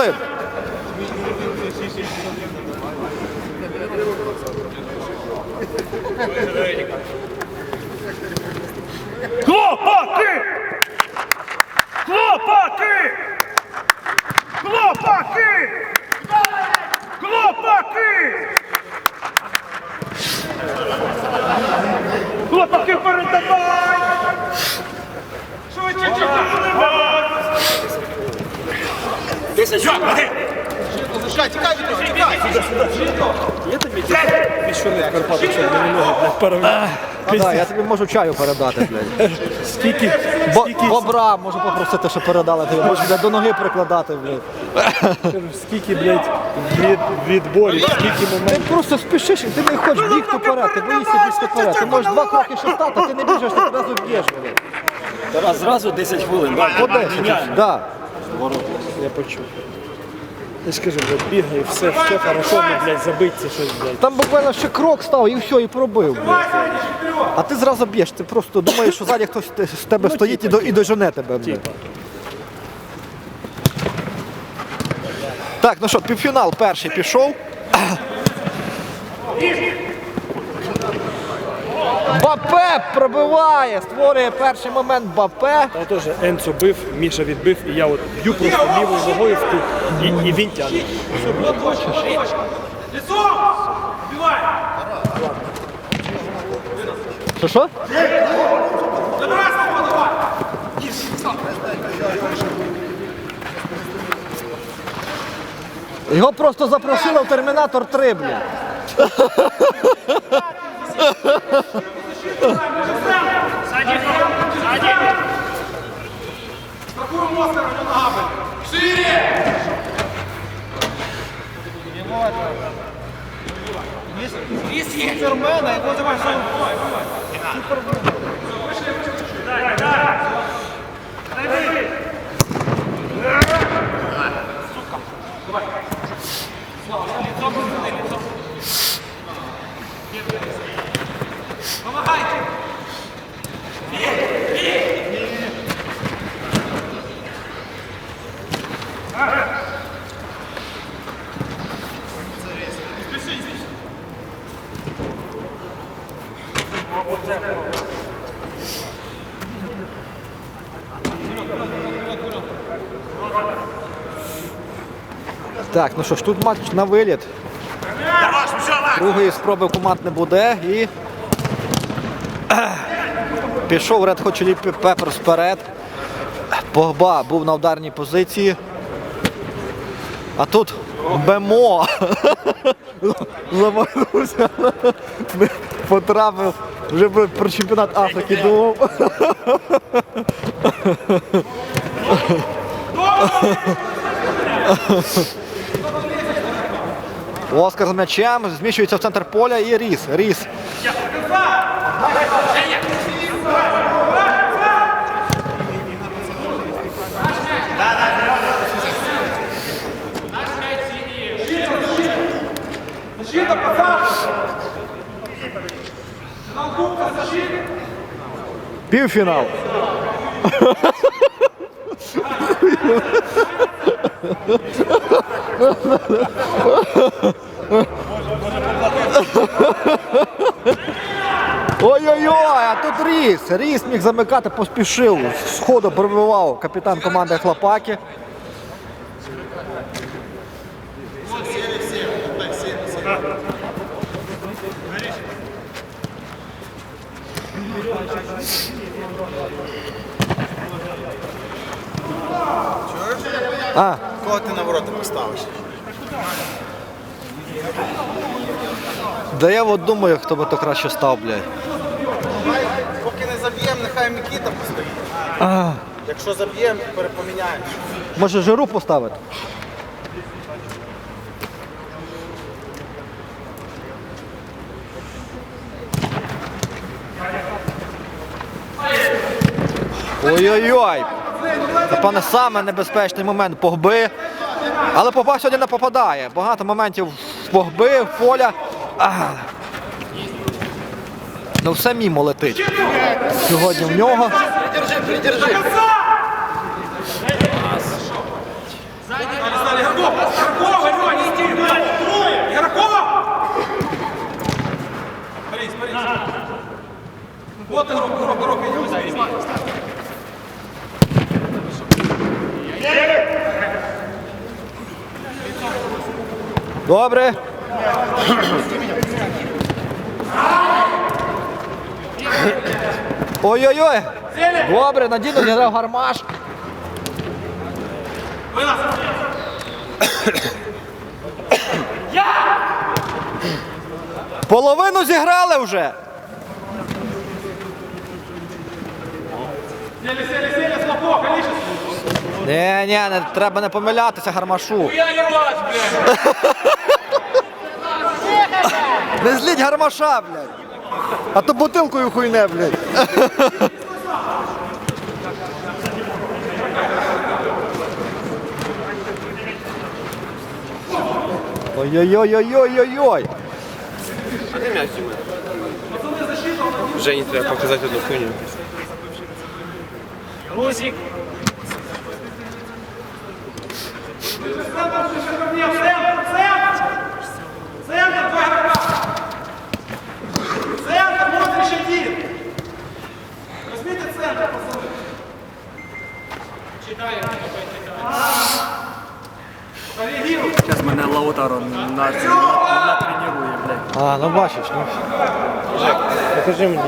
хвилин. Хлопаки! Хлопаки! Хлопаки! Хлопаки! Десять, один! Да, я тобі можу чаю передати, блядь. Скільки? Бо, бобра можу попросити, щоб передали тобі. Можу блядь, до ноги прикладати, блядь. Скільки, блядь, від, відборів, скільки Ти моментів. просто спішиш, ти не хочеш бігти вперед, ти боїшся бігти вперед. Ти можеш два кроки ще стати, ти не біжиш, ти одразу б'єш, блядь. Тарас, зразу 10 хвилин. По 10, да. Я почув. Я ж кажу, блядь, бігає, все, все хорошо, ну, блядь, забиться щось, блядь. Там буквально ще крок став і все, і пробив, блядь. А ти зразу б'єш, ти просто думаєш, що ззаді хтось те- з тебе стоїть і, до, і дожене тебе, блядь. Типа. Так, ну що, півфінал перший пішов. Бапе пробиває, створює перший момент Бапе. Там теж Енцо бив, Міша відбив, і я от б'ю просто лівою ногою в ту, і, і він тягне. Що що? Його просто запросили в Термінатор 3, блядь. Так, ну що ж, тут матч на виліт. Другої спроби команд не буде і пішов Red Hot Chili Peppers вперед. Погба був на ударній позиції. А тут Бемо замахнувся, потрапив, вже про чемпіонат Африки думав. Оскар з м'ячем, зміщується в центр поля і Ріс. Ріс. Півфінал. Ой-ой-ой, а тут Ріс. Ріс міг замикати, поспішив. З ходу пробивав капітан команди Хлопаки. А, Кого ти на ворота поставиш? да я от думаю, хто би то краще став, блядь. Поки не заб'ємо, нехай Микіта постоїть. Якщо заб'ємо, перепоміняємо. Може жиру поставити? Ой-ой-ой! Пане саме небезпечний момент Погби. Але Погба сьогодні не попадає. Багато моментів Погби, поля. Ну все мімо летить. Сьогодні в нього. Вот игрок, игрок, игрок, идем. Добре. Ой-ой-ой. Добре, надійно зіграв гармаш. Половину зіграли вже. Сели, сели, сели, слабо, конечно. Ні, ні, не треба не помилятися гармашу. Я не вас, блядь. Не зліть гармаша, блядь. А то бутилкою хуйне, блядь. Ой-ой-ой-ой-ой-ой-ой. Жені треба показати одну хуйню. Русик. Центр, центр! Центр, два игрока! Центр, Модрич один! Возьмите центр, пацаны! Читаем. Реагируй! Зараз мене Лаутаро на, натренує, блядь. А, ну бачиш, ну. Покажи мені.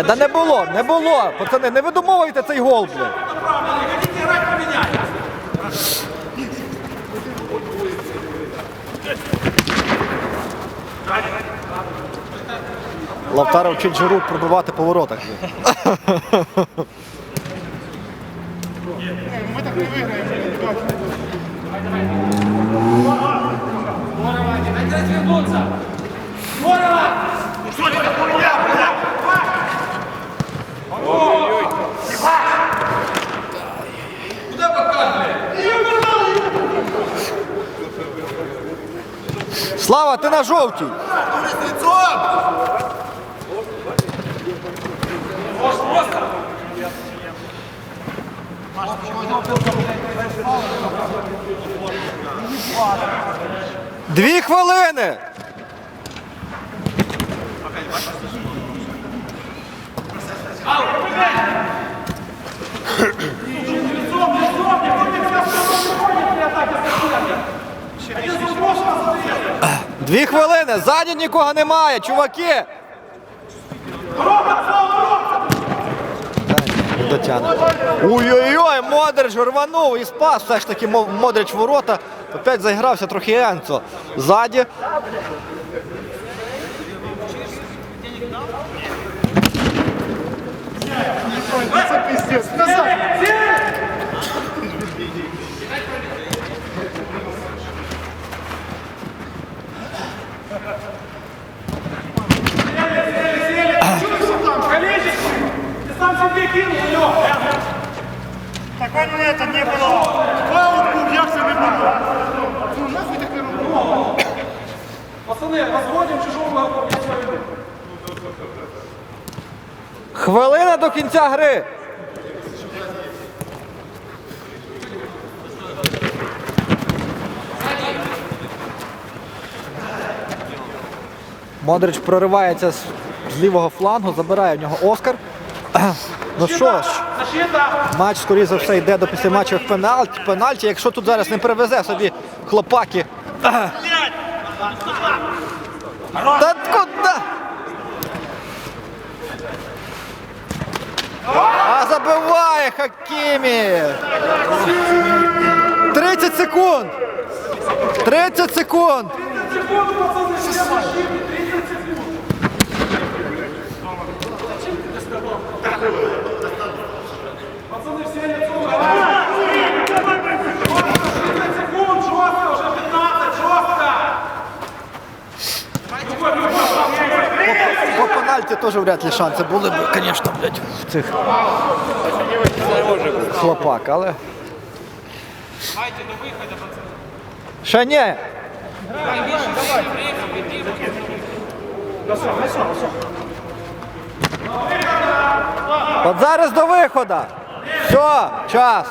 Ні, да не було, не було. Пацани, не видумовуйте цей гол, блядь. Лавтаров вчить жиру пробивати по воротах. блядь. Слава, ти на жовтій. Дві хвилини. Дві хвилини. Ззаді нікого немає, чуваки. Ой-ой-ой, Модрич рванув і спас все ж таки Модрич ворота. Опять заігрався трохи Енцо. Ззаді. Коллеги, ты сам себе кинул, Лёх! Такого это не було. Фаут був, як це не було. Пацаны, разводим чужого игрока, я свою. Хвилина до кінця гри. Модрич проривається з, лівого флангу, забирає в нього Оскар. Ну що ж, матч, скоріше за все, йде до післяматчевих пенальті. пенальті. Якщо тут зараз не привезе собі хлопаки. Та куди? А забиває Хакімі. 30 секунд. 30 секунд. Секунду, пацаны, все защиты, 30 секунд. теж вряд ли шанси були б, звісно, блядь, цих хлопак, але. Давайте до виходу, пацани. Ще ні! От зараз до виходу. Все, час.